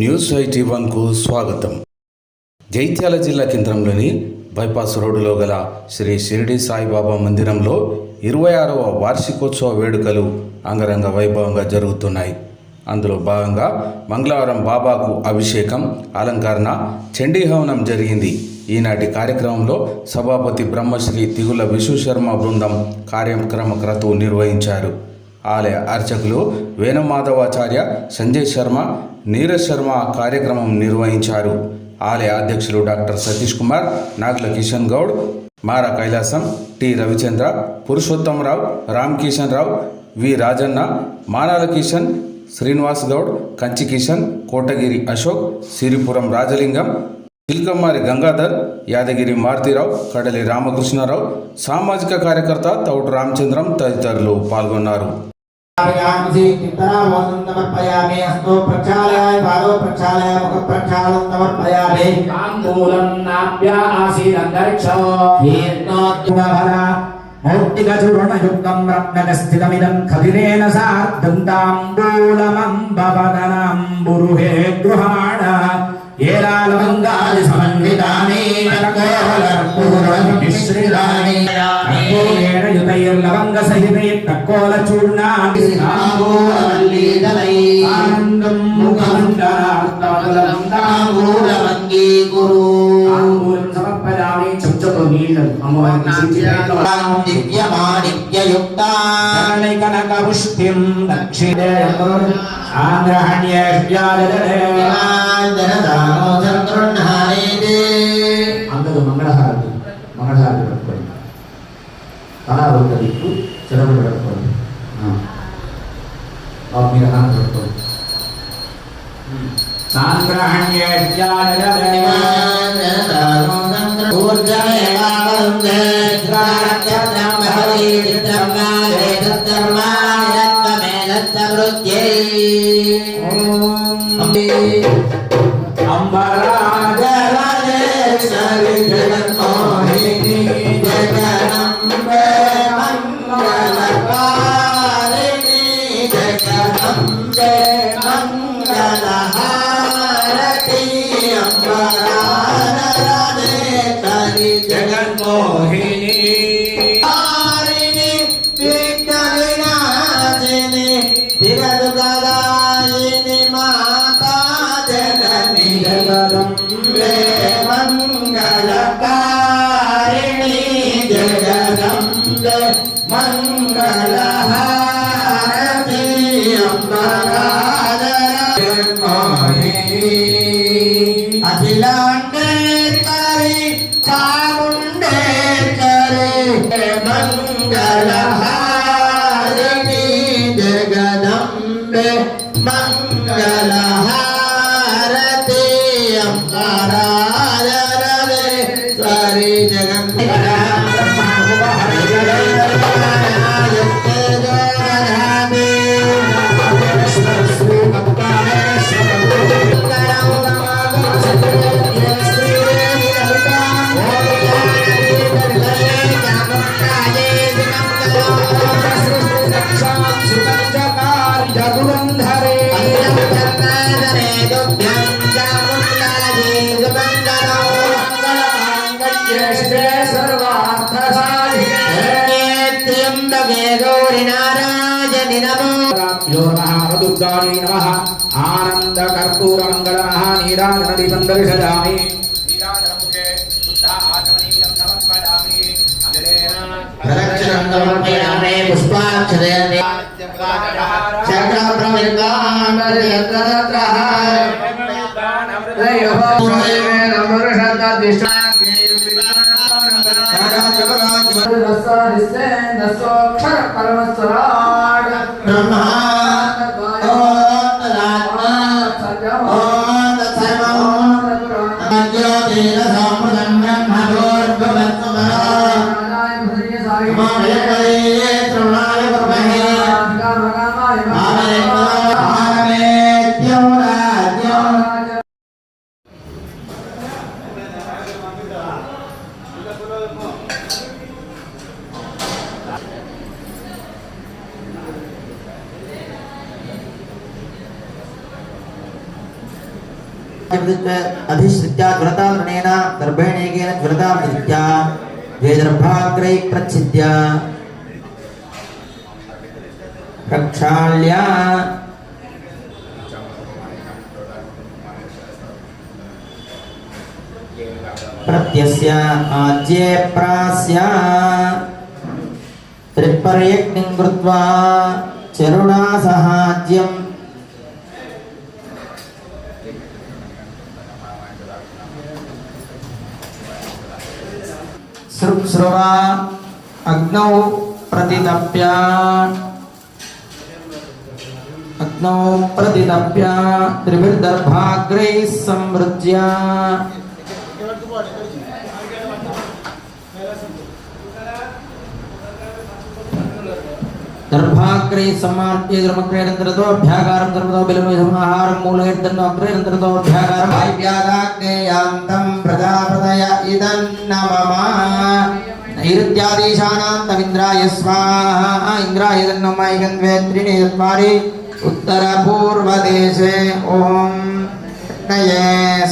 News IT వన్కు స్వాగతం. జైత్యాల జిల్లా కేంద్రంలోని బైపాస్ రోడ్డులో గల శ్రీ షిరిడి సాయిబాబా మందిరంలో ఇరవై ఆరవ వార్షికోత్సవ వేడుకలు అంగరంగ వైభవంగా జరుగుతున్నాయి. అందులో భాగంగా మంగళవారం బాబాకు అభిషేకం అలంకరణ చండీ హవనం జరిగింది. ఈనాటి కార్యక్రమంలో సభాపతి బ్రహ్మశ్రీ తిగుల విశ్వశర్మ బృందం కార్యక్రమ క్రతువు నిర్వహించారు. ఆలయ అర్చకులు వేణుమాధవాచార్య సంజయ్ శర్మ నీరజ్ శర్మ కార్యక్రమం నిర్వహించారు. ఆలయ అధ్యక్షులు doctor Satish Kumar Nagula Kishan Goud Mara Kailasam T Ravichandra Purushottamarao Ram Kishan Rao V Rajanna Manala Kishan Srinivas Goud Kanchi Kishan Kotagiri Ashok Siripuram Rajalingam Chilkammari Gangadhar Yadagiri Maruthirao Kadali Ramakrishnarao సామాజిక కార్యకర్త తౌడు రామచంద్రం తదితరులు పాల్గొన్నారు. సమర్పయామి అస్తో ప్రక్షాళయాయ పాదో ప్రక్షాళయ ముఖ ప్రక్షాళం సమర్పయామి తాంబూలం నాభ్య ఆసీదంతరిక్షో సమన్వితాని కర్పూరమిశ్రితాని యుతైర్లవంగ సహిత పోల చూడనా ఆనందం ముఖండి గురు సమర్పయామి చెంచతో నీళ్ళను అమ్మవారికి దివ్యమాణిక్యయుక్తాని కనక పుష్టిం దక్షిణే అందరూ మంగళహారతి మంగళహారతి పట్టుకోండి తలా सान्द्राण्यज्ञानरण्यमानतरुणम् ऊर्जा escogí. ಮಂಗಳ जय गौरिनारायणि नमो राभ्यो नमः मधुब्दानि नमः आनन्दकर्पूरमङ्गलमः नीराजनदीपं दर्शयामि नीराजनमुखे शुद्धाचमनीयं समर्पयामि प्रदक्षिणं पुष्पाक्षरयामि चक्रप्रमिर्गामरयत्रः नमर्षतद्विष्णा సమర్పయామి పుష్పాక్షరయామి బ్రహ్మా ఓం తదాత్మా ఓం తత్సర్వం జ్యోతిరసమృతం वेदर्भाग्रै प्रच्छिद्य प्रक्षाल्य प्रत्यस्य आज्ये प्रास्य त्रिपर्यग्निं कृत्वा चरुणा सहाज्यम् सृप्सृवा अग्नौ प्रतिदप्या। अग्नौ प्रतिदप्या। त्रिभिर्दर्भाग्रैः संवृज्य। दर्भाग्रे समार्प्य धर्मक्रेरन्तरतो अभ्याकारं धर्मतो बिलमेधमाहारं मूलैर्दन्नो अग्रेरन्तरतो अभ्याकारं व्यादाग्नेयान्तं इदं नमः। ఈరుత్యాదేశానాం తమింద్రాయ స్వాహ ఇంద్రాయ తన్నోమాయిగన్వేత్రిణి యత్వారి ఉత్తర పూర్వదేశే ఓం నయే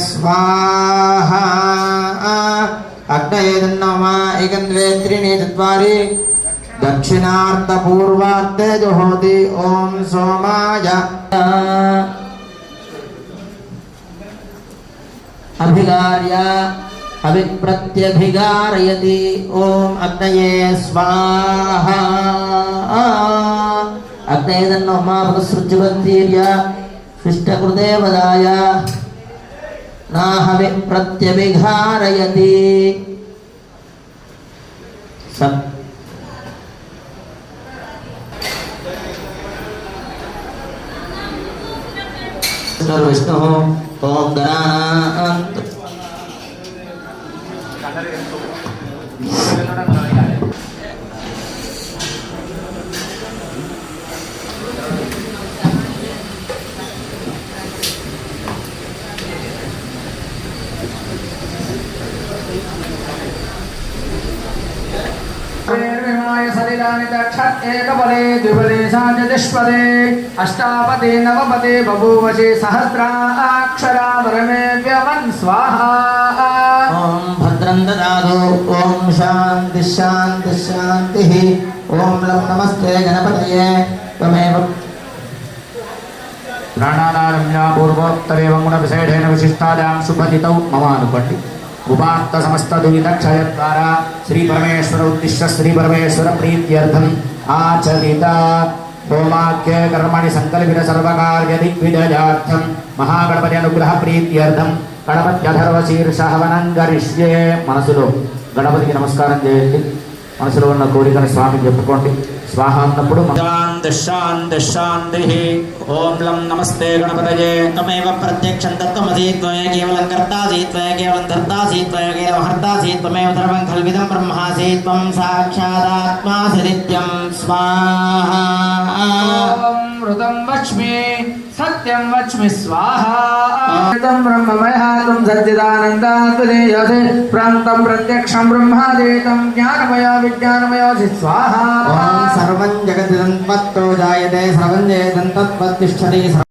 స్వాహ అగ్నయే తన్నోమాయిగన్వేత్రిణి యత్వారి దక్షిణార్థ పూర్వార్థే జుహోతి ఓం సోమాయ అభికార్య अभिप्रत्यभिगारयति। ओम अग्नये स्वाहा। अग्नये तन्नो मापसृज्यवन्तीर्य शिष्टकृदेवदाय नाहवि प्रत्यभिघारयति सत् विष्णुः ॐ गणानान्त। एकबले द्विबले साचतिष्पदे अष्टापदे नवपदे बभूवशे सहस्राक्षरा वरमे व्यवन् स्वाहा। ददातु ॐ शान्ति शान्ति शान्तिः ॐ लं नमस्ते गणपतये त्वमेव प्राणानारम्या पूर्वोत्तरेव गुणविशेषेण विशिष्टायां सुपतितौ ममानुपट्टि उपात्तसमस्तदुनितक्षयद्वारा श्रीपरमेश्वर उद्दिश्य श्रीपरमेश्वरप्रीत्यर्थम् आचरिता होमाख्य कर्मणि सङ्कल्पितसर्वकार्यदिग्विजयार्थं महागणपति अनुग्रहप्रीत्यर्थम् గణపత్యధర్వ శీర్షహవనం గరిష్యే మనసులో గణపతికి నమస్కారం చేయండి. మనసులో ఉన్న కోరికను స్వామికి చెప్పుకోండి. స్వాహ అన్నప్పుడు ఓం లం నమస్తే గణపతయే. తమేవ ప్రత్యక్షం తత్వమసి త్వయ కేవలం కర్తాసి త్వయ కేవలం ధర్తాసి త్వయ కేవలం హర్తాసి త్వమేవ సర్వం కల్విదం బ్రహ్మాసి త్వం సాక్షాదాత్మాసి నిత్యం స్వాహ. ఓం రుదం సత్యం వక్ష్మి స్వాహ. ब्रह्ममयातं सच्चिदानन्दात्मनेयसे प्रान्तं प्रत्यक्षं ब्रह्मादेतं ज्ञानमया स्वाहा। जायते सर्वं जयदं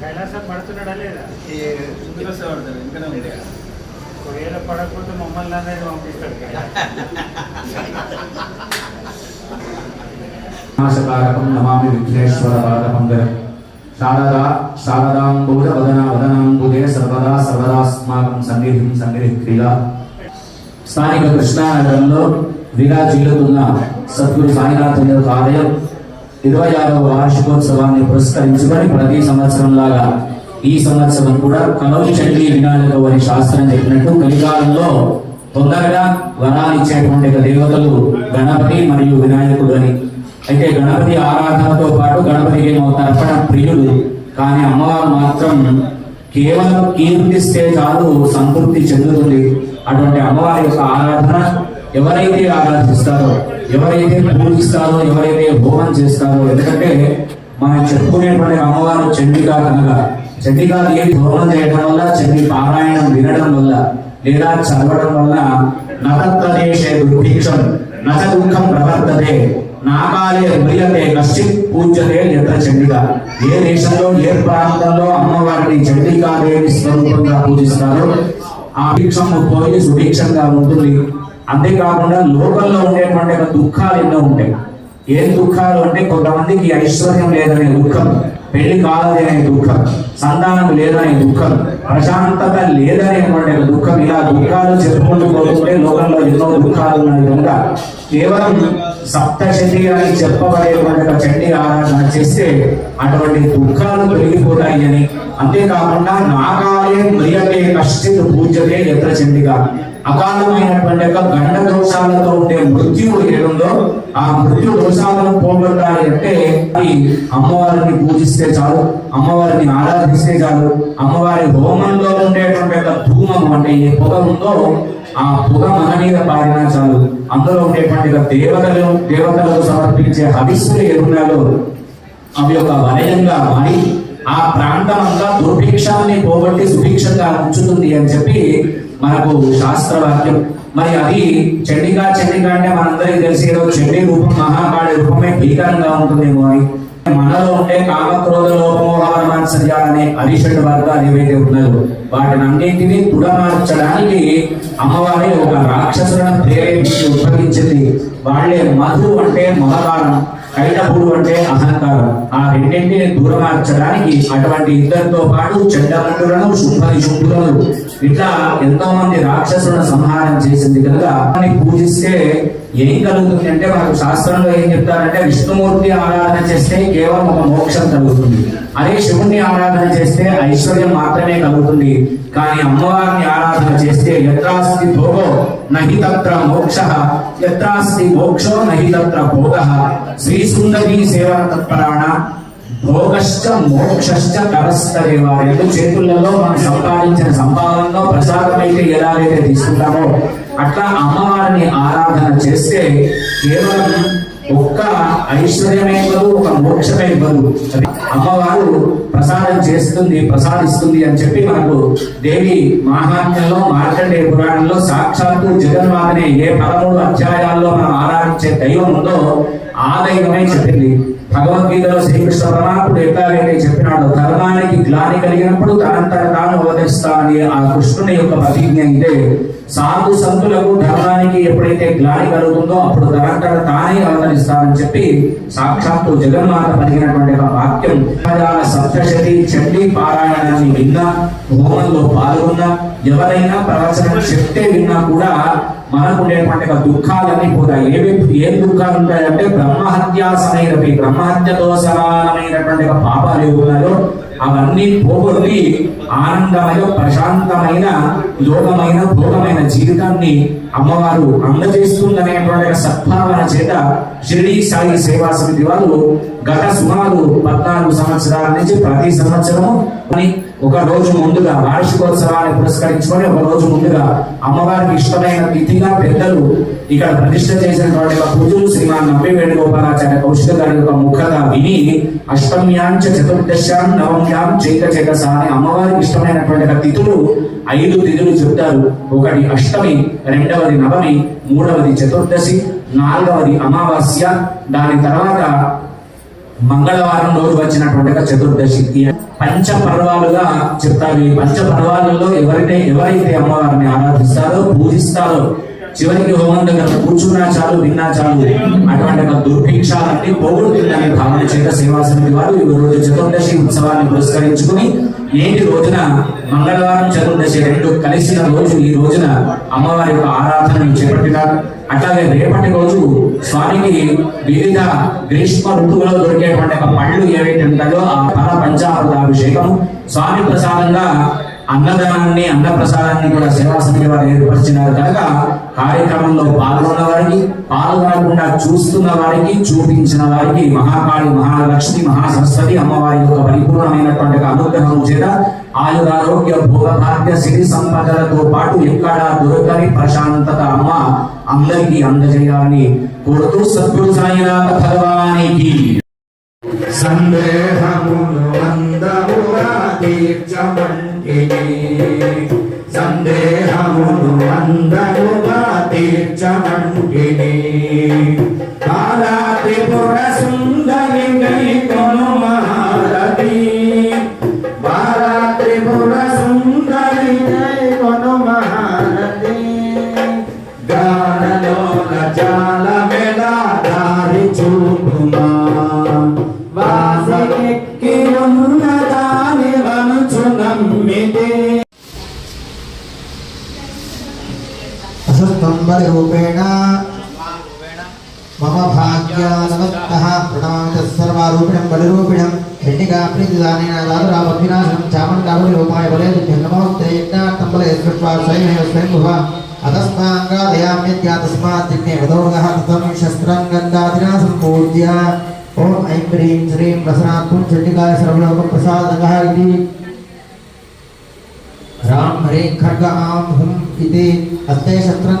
కైలాసం పడుతున్నాడా లేదా? ఒకవేళ పడకపోతే మమ్మల్ని అనేది పంపిస్తాడు నమామి విఘ్నేశ్వర పాదమందిరం శారదా శారదాంబూజ వదన వదనాంబుజే సర్వదా సర్వదాస్మాకం సన్నిధిం సన్నిహిక్రియ స్థానిక కృష్ణానగరంలో విరాజిల్లుతున్న సద్గురు సాయినాథుని యొక్క ఆలయం ఇరవై ఆరవ వార్షికోత్సవాన్ని పురస్కరించుకొని ప్రతి సంవత్సరం లాగా ఈ సంవత్సరం కూడా కలవు చండీ వినాయకు అని శాస్త్రం చెప్పినట్టు కలికాలంలో తొందరగా వరాలిచ్చేటువంటి దేవతలు గణపతి మరియు వినాయకుడు అని అయితే గణపతి ఆరాధనతో పాటు గణపతికి ఏమో తర్పణ ప్రియుడు. కానీ అమ్మవారు మాత్రం కేవలం కీర్తిస్తే చాలు సంతృప్తి చెందుతుంది. అటువంటి అమ్మవారి యొక్క ఆరాధన ఎవరైతే ఆరాధిస్తారో ఎవరైతే పూజిస్తారో ఎవరైతే హోమం చేస్తారో ఎందుకంటే మనం చెప్పుకునేటువంటి అమ్మవారు చండికా కనుక. చండిగా దేవి హోమం చేయడం వల్ల చండి పారాయణం వినడం వల్ల లేదా చదవడం వల్ల నతత్రదేశే దుర్భిక్షం నచ దుఃఖం ప్రవర్తతే. నాగాలే మ్రియతే కశ్చిత్ పూజ్యతే ఎత్ర చండిగా ఏ దేశంలో ఏ ప్రాంతంలో అమ్మవారిని చండికాదేవి స్వరూపంగా పూజిస్తారో ఆ భిక్షము పోయి సుభిక్షంగా ఉంటుంది. అంతేకాకుండా లోకంలో ఉండేటువంటి ఒక దుఃఖాలు ఎన్నో ఉంటాయి. ఏం దుఃఖాలు అంటే కొంతమందికి ఐశ్వర్యం లేదనే దుఃఖం పెళ్ళి కాలదనే దుఃఖం సంతానం లేదనే దుఃఖం ప్రశాంతత లేదనేటువంటి ఒక దుఃఖం. ఇలా దుఃఖాలు చెప్పుకుంటూ పోతుంటే లోకంలో ఎన్నో దుఃఖాలు ఉన్నాయి కనుక కేవలం సప్తశతి అని చెప్పబడేటువంటి ఒక చండీ ఆరాధన చేస్తే అటువంటి దుఃఖాలు తొలగిపోతాయి అని అంతేకాకుండా నాగాలే మ్రియతే కష్టిత్ పూజతే ఎత్ర చండిగా. అకాలమైనటువంటి యొక్క గండ దోషాలతో ఉండే మృత్యువు ఏడుందో ఆ మృత్యు దోషాలను పోగొట్టాలి అంటే అమ్మవారిని పూజిస్తే చాలు అమ్మవారిని ఆరాధిస్తే చాలు. అమ్మవారి హోమంలో ఉండేటువంటి యొక్క ధూమం అంటే ఏ పొగ ఉందో ఆ పొగ మన మీద పారినా చాలు. అందులో ఉండేటువంటి దేవతలు దేవతలకు సమర్పించే హవిస్సులు ఏమున్నాయో అవి ఒక వలయంగా మారి ఆ ప్రాంతం అంతా దుర్భిక్షాన్ని పోగొట్టి సుభిక్షంగా ఉంచుతుంది అని చెప్పి మనకు శాస్త్రవాక్యం. మరి అది చండిగా చండిగా అంటే మనందరికీ తెలిసి ఏదో చండీ రూపం మహాకాళి రూపమే భీకరంగా ఉంటుందేమో అని. మనలో ఉండే కామక్రోధ లోపమోహమాత్సర్య అనే అరిషడ్ వర్గాలు ఏవైతే ఉన్నాయో వాటిని అన్నింటినీ తుడమార్చడానికి అమ్మవారి ఒక రాక్షసులను ప్రేరేపించి ఉద్భవించింది. వాళ్ళే మధు అంటే మమకారం కైటపుడు అంటే అహంకారం. ఆ రెండింటిని దూరమార్చడానికి అటువంటి ఇద్దరితో పాటు చెడ్డములను శుభ్రని శుభ్రులను ఇట్లా ఎంతో మంది రాక్షసులను సంహారం చేసింది కనుక పూజిస్తే ఏం కలుగుతుంది అంటే మనకు శాస్త్రంలో ఏం చెప్తారంటే విష్ణుమూర్తి ఆరాధన చేస్తే కేవలం ఒక మోక్షం కలుగుతుంది. అదే శివుణ్ణి ఆరాధన చేస్తే ఐశ్వర్యం మాత్రమే కలుగుతుంది. కానీ అమ్మవారిని ఆరాధన చేస్తే యత్రాస్తి భోగో నహి తత్ర మోక్ష యత్రాస్తి మోక్షో నహి తత్ర భోగ. శ్రీ సుందరి సేవన తత్పరాణ భోగశ్చ మోక్షశ్చ కరస్తరేవ రెండు చేతులలో మనం సంపాదించిన సంపాదనలో ప్రసాదమైతే ఎలాగైతే తీసుకుంటామో అట్లా అమ్మవారిని ఆరాధన చేస్తే కేవలం ఒక్క ఐశ్వర్యమే ఇవ్వదు ఒక మోక్షమే ఇవ్వదు అమ్మవారు ప్రసాదం చేస్తుంది ప్రసాదిస్తుంది అని చెప్పి మనకు దేవి మహాత్మ్యంలో మార్కండే పురాణంలో సాక్షాత్తు జగన్మాతనే ఏ పదమూడు అధ్యాయాల్లో మనం ఆరాధించే దైవం ఉందో ఆ దైవమే చెప్పింది. భగవద్గీతలో శ్రీకృష్ణ పరమాత్ముడు ఎట్లాగైతే చెప్పినాడు ధర్మానికి గ్లాని కలిగినప్పుడు తనంతట తాను అవతరిస్తా అని ఆ కృష్ణుని యొక్క ప్రతిజ్ఞ అయితే సాధు సంతులకు ధర్మానికి ఎప్పుడైతే గ్లాని కలుగుతుందో అప్పుడు తనంతట తానే అవతరిస్తానని చెప్పి సాక్షాత్తు జగన్మాత పలికినటువంటి ఒక వాక్యం. సప్తశతి చండీ పారాయణాన్ని విన్నా హోమంలో పాల్గొన్నా ఎవరైనా ప్రవచనం చెప్తే విన్నా కూడా మనకు ఉండేటువంటి దుఃఖాలన్నీ పోతాయి. ఏవి ఏం దుఃఖాలు ఉంటాయంటే బ్రహ్మహత్యా సమయపి బ్రహ్మహత్యతో సమానమైనటువంటి పాపాలు ఏవి ఉన్నాయో అవన్నీ పోగొట్టి ఆనందమైన ప్రశాంతమైన యోగమైన భోగమైన జీవితాన్ని అమ్మవారు అందజేస్తుందనేటువంటి సద్భావన చేత షిరిడి సాయి సేవా సమితి వాళ్ళు గత సుమారు పద్నాలుగు సంవత్సరాల నుంచి ప్రతి సంవత్సరము అని ఒక రోజు ముందుగా వార్షికోత్సవాన్ని పురస్కరించుకొని ఒక రోజు ముందుగా అమ్మవారికి ఇష్టమైన తిథిగా పెద్దలు ఇక్కడ ప్రతిష్ట చేసినటువంటి పూజలు శ్రీమాన్ నవ్వి వేణుగోపాలాచార్య కౌశిక గారి యొక్క ముఖత విని అష్టమ్యాంచ చతుర్దశ్యాం నవమ్యాం చైక చైకస అని అమ్మవారికి ఇష్టమైనటువంటి తిథులు ఐదు తిథులు చెప్తారు. ఒకటి అష్టమి రెండవది నవమి మూడవది చతుర్దశి నాలుగవది అమావాస్య. దాని తర్వాత మంగళవారం రోజు వచ్చినటువంటి చతుర్దశికి చతుర్దశి. పంచ పర్వాలుగా చెప్తారు. ఈ పంచ పర్వాలలో ఎవరైతే ఎవరైతే అమ్మవారిని ఆరాధిస్తారో పూజిస్తారో చివరికి హోమం దగ్గర కూర్చున్నా చాలు విన్నా చాలు అటువంటి ఒక దుర్భిక్షాలన్నీ పోగొడుతుందనే భావన చేత సేవా సమితి వారు ఈ రోజు చతుర్దశి ఉత్సవాన్ని పురస్కరించుకుని నేటి రోజున మంగళవారం చతుర్దశి రెండు కలిసిన రోజు ఈ రోజున అమ్మవారి యొక్క ఆరాధనను చేపట్టినారు. అట్లాగే రేపటి రోజు స్వామికి వివిధ గ్రీష్మ ఋతువులో దొరికేటువంటి ఒక ఏవైతే ఉంటాయో ఆ ఫల పంచామృతాభిషేకం. స్వామి ప్రసాదంగా అన్నదానాన్ని అన్నప్రసాదాన్ని కూడా సేవా సమితి వారు ఏర్పరిచినారు కనుక కార్యక్రమంలో పాల్గొన్న వారికి పాల్గొనకుండా చూస్తున్న వారికి చూపించిన వారికి మహాకాళి మహాలక్ష్మి మహాసరస్వతి అమ్మవారి యొక్క పరిపూర్ణమైనటువంటి అనుగ్రహం చేత ఆయురారోగ్య భోగభాగ్య సిరి సంపదలతో పాటు ఎక్కడా దొరకని ప్రశాంతత అమ్మ అందరికీ అందజేయాలని కోరుతూ సద్గురు సాయినాథ భగవానికి. సందేహములో అందముగా తీర్చమంటిని బాలా త్రిపుర సుందరి గై अतस्माङ्गादयाम्यद्या तस्मात् यज्ञे वदोगः ततं शस्त्रं गन्धादिना सम्पूज्य ॐ ऐं ह्रीं श्रीं प्रसन्नात्मं चण्डिकाय सर्वलोकप्रसादकः इति राम हरे खड्ग आम हुम इति हस्ते शस्त्रं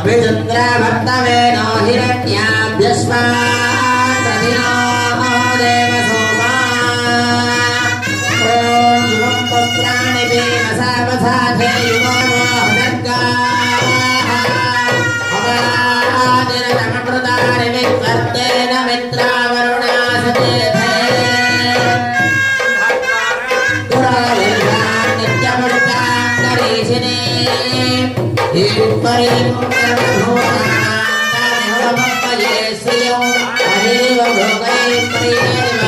अभिचन्द्रभक्तवेनो हिरण्याभ्यस्मात् श्रियं हरिव भोगै प्रिय